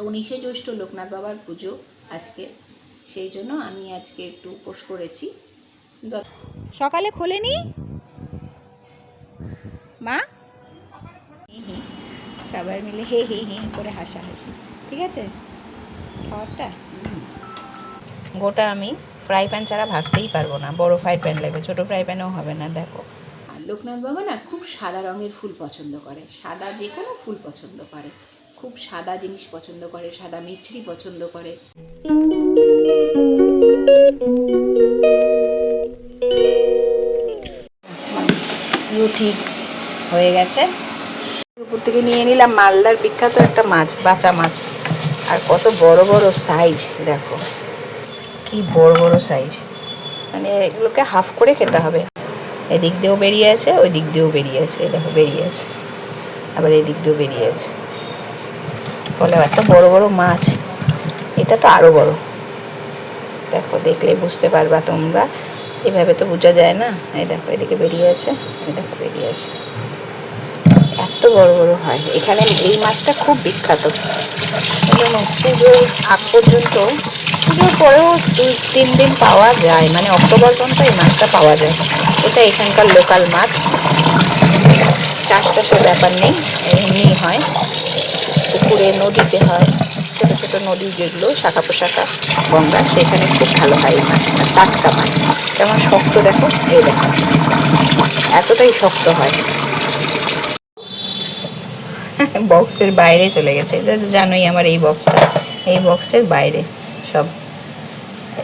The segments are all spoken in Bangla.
তো উনিশে জ্যৈষ্ঠ লোকনাথ বাবার পুজো আজকে। সেই জন্য আমি আজকে একটু উপোস করেছি। সকালে খোলেনি? মা? সবাই মিলে হে হে হে করে হাসাহাসি। ঠিক আছে? খাবারটা? গোটা আমি ফ্রাই প্যান ছাড়া ভাজতেই পারব না। বড় ফ্রাই প্যান লাগবে, ছোটো ফ্রাই প্যানেও হবে না, দেখো। লোকনাথ বাবা না খুব সাদা রঙের ফুল পছন্দ করে। সাদা যে কোনো ফুল পছন্দ করে। খুব সাদা জিনিস পছন্দ করে, সাদা মিছরি পছন্দ করে। রুটি হয়ে গেছে। উপর থেকে নিয়ে নিলাম মালদার বিখ্যাত একটা মাছ, বাঁচা মাছ। আর কত বড় বড় সাইজ দেখো। কি বড় বড় সাইজ মানে এগুলোকে হাফ করে খেতে হবে। এদিক দিয়েও বেরিয়ে আছে ওই দিক দিয়েও বেরিয়ে আছে দেখো বেরিয়ে আছে। আবার এদিক দিয়েও বেরিয়ে আছে। বলে এত বড় বড় মাছ। এটা তো আরও বড়। দেখো, দেখলে বুঝতে পারবা তোমরা। এভাবে তো বোঝা যায় না। এই দেখো, এদিকে বেরিয়ে আছে। এই দেখো, বেরিয়ে আছে। এত বড় বড় হয়। এখানে এই মাছটা খুব বিখ্যাত। পুজোর আগ পর্যন্ত, পুজোর পরেও দুই, তিন দিন পাওয়া যায়। মানে অক্টোবর পর্যন্ত এই মাছটা পাওয়া যায়। এটা এখানকার লোকাল মাছ। চাষ চাষের ব্যাপার নেই এমনি হয়। পুকুরে নদীতে হয় ছোটো ছোটো নদী যেগুলো শাখা পোশাখা গঙ্গা, সেখানে খুব ভালো হয় এই মাছটা, টাটকা মাছ। যেমন শক্ত দেখো? এই দেখো। এতটাই শক্ত হয়। বক্সের বাইরে চলে গেছে। জানোই আমার এই বক্সটা। এই বক্সের বাইরে সব।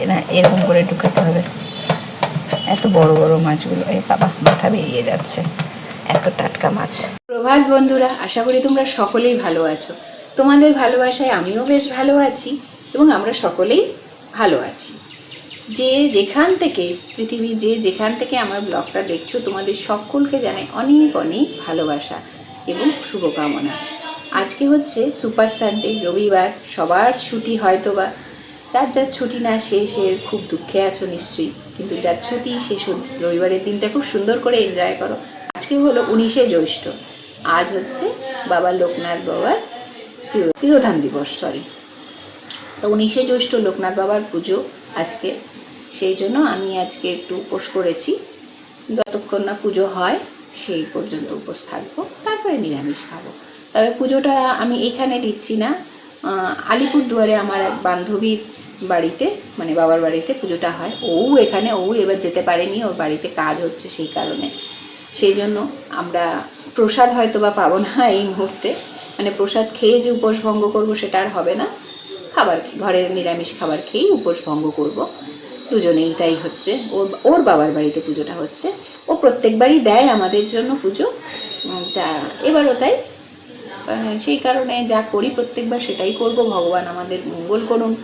না এরকম করে ঢুকাতে হবে। এত বড় বড় মাছগুলো এই বাবা, মাথা বেরিয়ে যাচ্ছে। এত টাটকা মাছ। প্রভাত বন্ধুরা, আশা করি তোমরা সকলেই ভালো আছো। তোমাদের ভালোবাসায় আমিও বেশ ভালো আছি এবং আমরা সকলেই ভালো আছি। যে যেখান থেকে, পৃথিবীর যে যেখান থেকে আমার ব্লগটা দেখছ, তোমাদের সকলকে জানাই অনেক অনেক ভালোবাসা এবং শুভকামনা। আজকে হচ্ছে সুপার সানডে, রবিবার, সবার ছুটি হয়তো বা যার যার ছুটি না, সে খুব দুঃখে আছো নিশ্চয়ই। কিন্তু যার ছুটি, সু- রবিবারের দিনটা খুব সুন্দর করে এনজয় করো। আজকে হলো উনিশে জ্যৈষ্ঠ। আজ হচ্ছে বাবা লোকনাথ বাবার তিরো- তিরোধান দিবস সরি তো উনিশে জ্যৈষ্ঠ লোকনাথ বাবার পুজো আজকে। সেই জন্য আমি আজকে একটু উপোস করেছি। যতক্ষণ না পুজো হয়, সেই পর্যন্ত উপোস থাকব। তারপরে নিরামিষ খাব। তবে পুজোটা আমি এখানে দিচ্ছি না। আলিপুরদুয়ারে আমার এক বান্ধবীর বাড়িতে মানে বাবার বাড়িতে পুজোটা হয়। ও এখানে, ও এবার যেতে পারেনি। ওর বাড়িতে কাজ হচ্ছে সেই কারণে। সেই জন্য আমরা প্রসাদ হয়তো বা পাবো না এই মুহূর্তে। মানে প্রসাদ খেয়ে যে উপোস ভঙ্গ করব সেটা আর হবে না। খাবার ঘরের নিরামিষ খাবার খেয়েই উপোস ভঙ্গ করব। দুজনেই তাই হচ্ছে। ওর ওর বাবার বাড়িতে পুজোটা হচ্ছে। ও প্রত্যেকবারই দেয় আমাদের জন্য পুজো। তা এবারও তাই। সেই কারণে যা করি প্রত্যেকবার সেটাই করব। ভগবান আমাদের মঙ্গল করুন।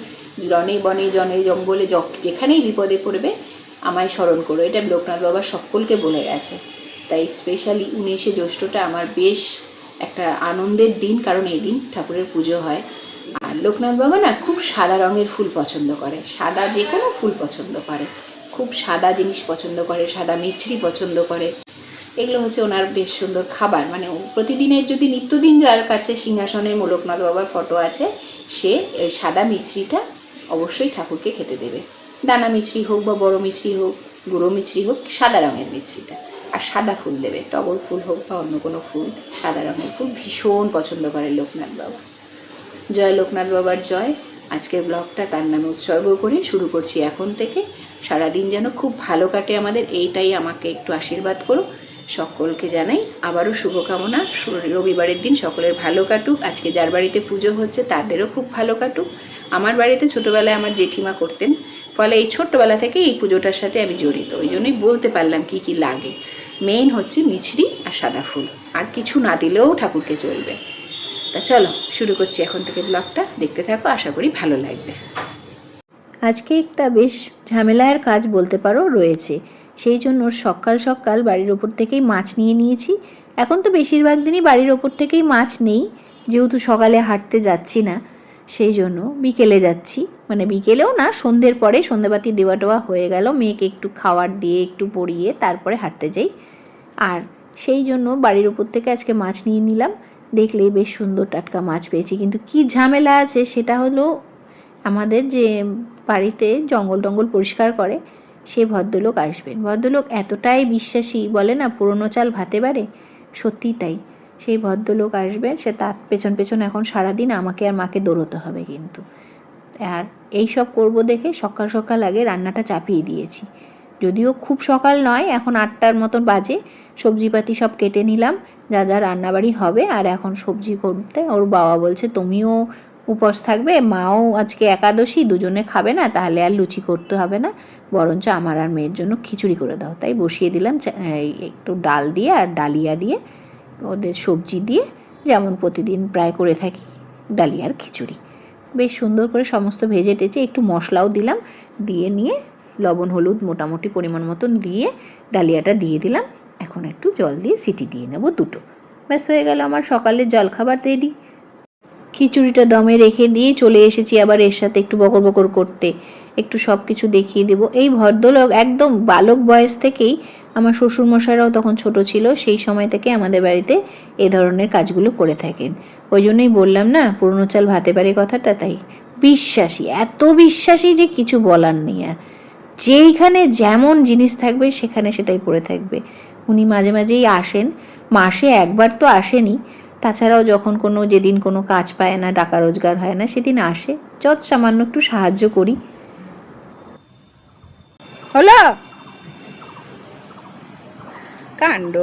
রনে বনে জনে জঙ্গলে যেখানেই বিপদে পড়বে, আমায় স্মরণ করো। এটা লোকনাথ বাবা সকলকে বলে গেছে। তাই স্পেশালি উনিশে জ্যৈষ্ঠটা আমার বেশ একটা আনন্দের দিন, কারণ এই দিন ঠাকুরের পুজো হয়। আর লোকনাথ বাবা না খুব সাদা রঙের ফুল পছন্দ করে। সাদা যে কোনো ফুল পছন্দ করে। খুব সাদা জিনিস পছন্দ করে, সাদা মিছরি পছন্দ করে। এগুলো হচ্ছে ওনার বেশ সুন্দর খাবার। মানে প্রতিদিনের যদি নিত্যদিন যার কাছে সিংহাসনের লোকনাথ বাবার ফটো আছে, সে ওই সাদা মিছরিটা অবশ্যই ঠাকুরকে খেতে দেবে। দানা মিছরি হোক বা বড় মিছরি হোক, গুঁড়ো মিছরি হোক, সাদা রঙের মিছরিটা আর সাদা ফুল দেবে। টগর ফুল হোক বা অন্য কোনো ফুল, সাদা রঙের ফুল, ভীষণ পছন্দ করে লোকনাথ বাবা। জয় লোকনাথ বাবার জয়। আজকের ব্লগটা তার নামে উৎসর্গ করে শুরু করছি এখন থেকে। সারাদিন যেন খুব ভালো কাটে আমাদের, এইটাই আমাকে একটু আশীর্বাদ করো। সকলকে জানাই আবারও শুভকামনা। রবিবারের দিন সকলের ভালো কাটুক। আজকে যার বাড়িতে পুজো হচ্ছে তাদেরও খুব ভালো কাটুক। আমার বাড়িতে ছোটোবেলায় আমার জেঠিমা করতেন। ফলে এই ছোট্টবেলা থেকে এই পুজোটার সাথে আমি জড়িত। ওই জন্যই বলতে পারলাম কি কি লাগে। মেইন হচ্ছে মিছরি আর সাদা ফুল। আর কিছু না দিলেও ঠাকুরকে চলবে তা চলো, শুরু করছি এখন থেকে ব্লগটা। দেখতে থাকো, আশা করি ভালো লাগবে। আজকে একটা বেশ ঝামেলার কাজ বলতে পারো রয়েছে। সেই জন্য সকাল সকাল বাড়ির ওপর থেকেই মাছ নিয়ে নিয়েছি। এখন তো বেশিরভাগ দিনই বাড়ির ওপর থেকেই মাছ নেই। যেহেতু সকালে হাঁটতে যাচ্ছি না সেই জন্য বিকেলে যাচ্ছি। মানে বিকেলেও না, সন্ধ্যের পরে সন্ধ্যেবাতি দেওয়া টোয়া হয়ে গেল। মেয়েকে একটু খাবার দিয়ে, একটু পরিয়ে তারপরে হাঁটতে যাই। আর সেই জন্য বাড়ির ওপর থেকে আজকে মাছ নিয়ে নিলাম। দেখলেই বেশ সুন্দর টাটকা মাছ পেয়েছি। কিন্তু কি ঝামেলা আছে সেটা হলো আমাদের যে বাড়িতে জঙ্গল টঙ্গল পরিষ্কার করে, সে ভদ্রলোক আসবেন। ভদ্রলোক এতটাই বিশ্বাসী বলে না, পুরনো চাল ভাতে বাড়ে? সত্যি তাই। সেই ভদ্রলোক আসবেন, সে তার পেছন পেছন এখন সারাদিন আমাকে আর মাকে দৌড়তে হবে কিন্তু। আর এই সব করব দেখে সকাল সকাল আগে রান্নাটা চাপিয়ে দিয়েছি। যদিও খুব সকাল নয়, এখন আটটার মতন বাজে। সবজিপাতি সব কেটে নিলাম, যা যা রান্নাবাড়ি হবে। আর এখন সবজি করতে ওর বাবা বলছে, তুমিও উপোস থাকবে, মাও আজকে একাদশী, দুজনে খাবে না, তাহলে আর লুচি করতে হবে না। বরঞ্চ আমার আর মেয়ের জন্য খিচুড়ি করে দাও। তাই বসিয়ে দিলাম একটু ডাল দিয়ে আর ডালিয়া দিয়ে। ওদের সবজি দিয়ে যেমন প্রতিদিন প্রায় করে থাকি ডালিয়ার খিচুড়ি। বেশ সুন্দর করে সমস্ত ভেজে টেজে একটু মশলাও দিলাম, দিয়ে নিয়ে লবণ, হলুদ মোটামুটি পরিমাণ মতন দিয়ে ডালিয়াটা দিয়ে দিলাম। এখন একটু জল দিয়ে সিটি দিয়ে নেব দুটো। ব্যাস হয়ে গেল আমার সকালের জলখাবার রেডি। খিচুড়িটা দমে রেখে দিয়ে চলে এসেছি আবার এর সাথে একটু বকর বকর করতে। একটু সব কিছু দেখিয়ে দেবো। এই ভদ্রলোক একদম বালক বয়স থেকেই আমার শ্বশুরমশাইরাও তখন ছোট ছিল, সেই সময় থেকে আমাদের বাড়িতে এ ধরনের কাজগুলো করে থাকেন। ওই জন্যই বললাম না, পুরনো চাল ভাতে পারে কথাটা তাই। বিশ্বাসী, এত বিশ্বাসী যে কিছু বলার নেই আর। যেইখানে যেমন জিনিস থাকবে সেখানে সেটাই পড়ে থাকবে। উনি মাঝে মাঝেই আসেন, মাসে একবার তো আসেনি। তাছাড়াও যখন কোনো যেদিন কোনো কাজ পায় না টাকা রোজগার হয় না সেদিন আসে। যত সামান্য একটু সাহায্য করি। হলো? কাণ্ড।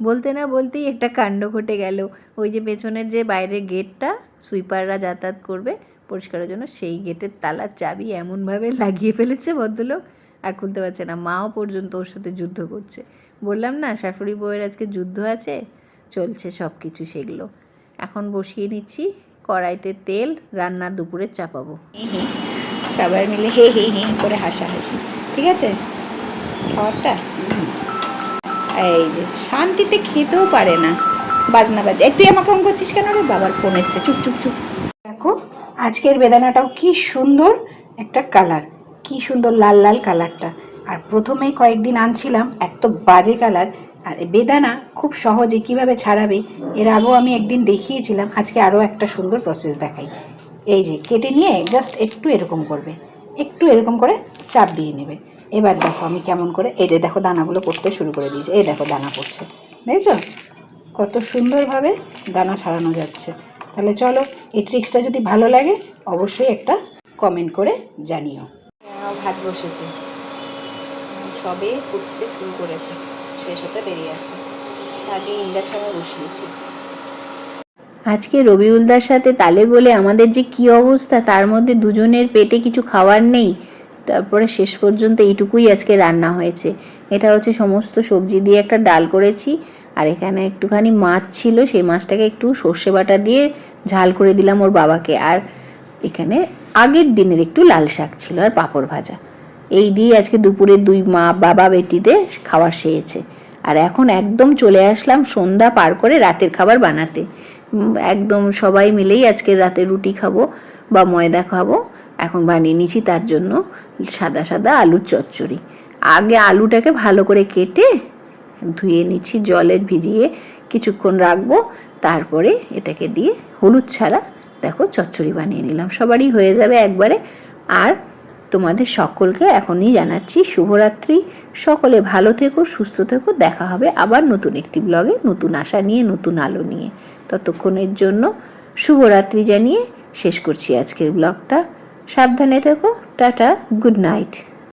বলতে না বলতেই একটা কাণ্ড ঘটে গেল। ওই যে পেছনের যে বাইরের গেটটা সুইপাররা যাতায়াত করবে পরিষ্কারের জন্য সেই গেটের তালার চাবি এমনভাবে লাগিয়ে ফেলেছে ভদ্রলোক আর খুলতে পারছে না। মাও পর্যন্ত ওর সাথে যুদ্ধ করছে। বললাম না শাশুড়ি বউয়ের আজকে যুদ্ধ আছে চলছে সব কিছু সেগুলো। এখন বসিয়ে নিচ্ছি কড়াইতে তেল রান্না দুপুরে চাপাবো। সবাই মিলে হে হে হে করে হাসাহাসি ঠিক আছে? খাবারটা? এই যে শান্তিতে খেতেও পারে না। বাজনা বাজে। তুই আমাকে ফোন করছিস কেন রে? বাবার ফোন এসছে চুপ চুপ চুপ। দেখো আজকের বেদানাটাও কি সুন্দর একটা কালার, কি সুন্দর লাল লাল কালারটা। আর প্রথমেই কয়েকদিন আনছিলাম এত বাজে কালার, আর বেদানা খুব সহজে কীভাবে ছাড়াবে, এর আগেও আমি একদিন দেখিয়েছিলাম, আজকে আরও একটা সুন্দর প্রসেস দেখাই। এই যে, কেটে নিয়ে জাস্ট একটু এরকম করবে, একটু এরকম করে চাপ দিয়ে নেবে। এবার দেখো আমি কেমন করে, এই দেখো দানাগুলো পড়তে শুরু করে দিয়েছে, এই দেখো দানা পড়ছে, দেখছ? কত সুন্দরভাবে দানা ছাড়ানো যাচ্ছে। তাহলে চলো এই ট্রিক্সটা যদি ভালো লাগে অবশ্যই একটা কমেন্ট করে জানিও। ভাত বসেছে। সবে ফুটতে শুরু করেছে। শেষ হতে দেরি আছে। আগে ইন্ডাকশানে বসিয়েছি। আজকে রবিউলদার সাথে তালে গোলে আমাদের যে কি অবস্থা তার মধ্যে দুজনের পেটে কিছু খাওয়ার নেই। তারপরে শেষ পর্যন্ত এইটুকুই আজকে রান্না হয়েছে। এটা হচ্ছে সমস্ত সবজি দিয়ে একটা ডাল করেছি। আর এখানে একটুখানি মাছ ছিল, সেই মাছটাকে একটু সর্ষে বাটা দিয়ে ঝাল করে দিলাম ওর বাবাকে। আর এখানে আগের দিনের একটু লাল শাক ছিল আর পাঁপড় ভাজা। এই দিয়ে আজকে দুপুরে দুই মা বাবা বেটিতে খাবার সেরেছে। আর এখন একদম চলে আসলাম সন্ধ্যা পার করে রাতের খাবার বানাতে। একদম সবাই মিলেই আজকে রাতে রুটি খাব বা ময়দা খাব। এখন বানিয়ে নিয়েছি তার জন্য সাদা সাদা আলুর চচ্চড়ি। আগে আলুটাকে ভালো করে কেটে ধুয়ে নিচ্ছি, জলে ভিজিয়ে কিছুক্ষণ রাখব। তারপরে এটাকে দিয়ে হলুদ ছাড়া দেখো চচ্চড়ি বানিয়ে নিলাম। সবারই হয়ে যাবে একবারে। আর তোমাদের সকলকে এখনই জানাচ্ছি শুভরাত্রি। সকলে ভালো থেকো, সুস্থ থেকো। দেখা হবে আবার নতুন একটি ব্লগে, নতুন আশা নিয়ে, নতুন আলো নিয়ে। ততক্ষণের জন্য শুভরাত্রি জানিয়ে শেষ করছি আজকের ব্লগটা। সাবধানে থেকো। Tata, good night.